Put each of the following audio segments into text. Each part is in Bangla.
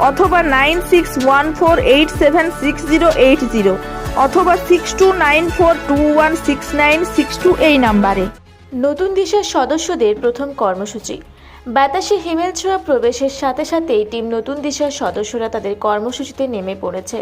অথবা nine six one four eight seven six zero eight zero অথবা six two nine four two one six nine six two এই নাম্বারে। নতুন দিশার সদস্যদের প্রথম কর্মসূচি। বাতাসে হিমেল ছোঁয়া প্রবেশের সাথে সাথেই টিম নতুন দিশার সদস্যরা তাদের কর্মসূচিতে নেমে পড়েছে।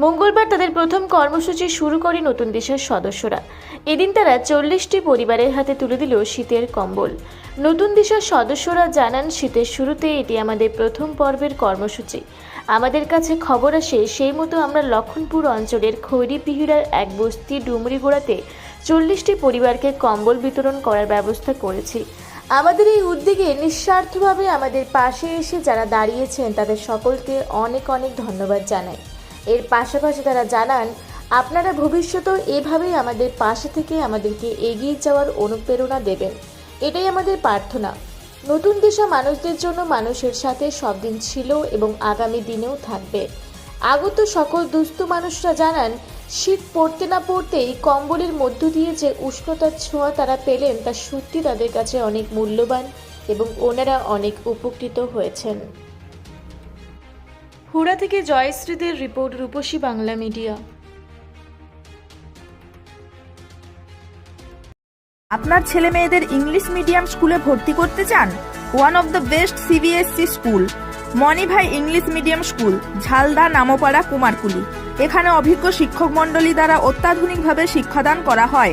মঙ্গলবার তাদের প্রথম কর্মসূচি শুরু করে নতুন দিশার সদস্যরা। এদিন তারা চল্লিশটি পরিবারের হাতে তুলে দিল শীতের কম্বল। নতুন দিশার সদস্যরা জানান, শীতের শুরুতে এটি আমাদের প্রথম পর্বের কর্মসূচি। আমাদের কাছে খবর আসে, সেই মতো আমরা লক্ষণপুর অঞ্চলের খৈরিপিহিরার এক বস্তি ডুমরিগোড়াতে চল্লিশটি পরিবারকে কম্বল বিতরণ করার ব্যবস্থা করেছি। আমাদের এই উদ্যোগে নিঃস্বার্থভাবে আমাদের পাশে এসে যারা দাঁড়িয়েছেন, তাদের সকলকে অনেক অনেক ধন্যবাদ জানাই। এর পাশাপাশি তারা জানান, আপনারা ভবিষ্যতেও এভাবেই আমাদের পাশে থেকে আমাদেরকে এগিয়ে যাওয়ার অনুপ্রেরণা দেবেন। এটাই আমাদের প্রার্থনা। নতুন দিশা মানুষদের জন্য মানুষের সাথে সব দিন ছিল এবং আগামী দিনেও থাকবে। আগত সকল দুস্থ মানুষরা জানান, শীত পড়তে না পড়তেই কম্বলের মধ্য দিয়ে যে উষ্ণতার ছোঁয়া তারা পেলেন তা সত্যি তাদের কাছে অনেক মূল্যবান এবং ওনারা অনেক উপকৃত হয়েছেন। হুড়া থেকে জয়শ্রীদের রিপোর্ট রূপসী বাংলা মিডিয়া। আপনার ছেলে মেয়েদের ইংলিশ মিডিয়াম স্কুলে ভর্তি করতে চান? One of the best CBSE school Manibhai English medium school, Jhalda Nampara Kumarkuli. এখানে অভিজ্ঞ শিক্ষক মণ্ডলী দ্বারা অত্যাধুনিকভাবে শিক্ষাদান করা হয়।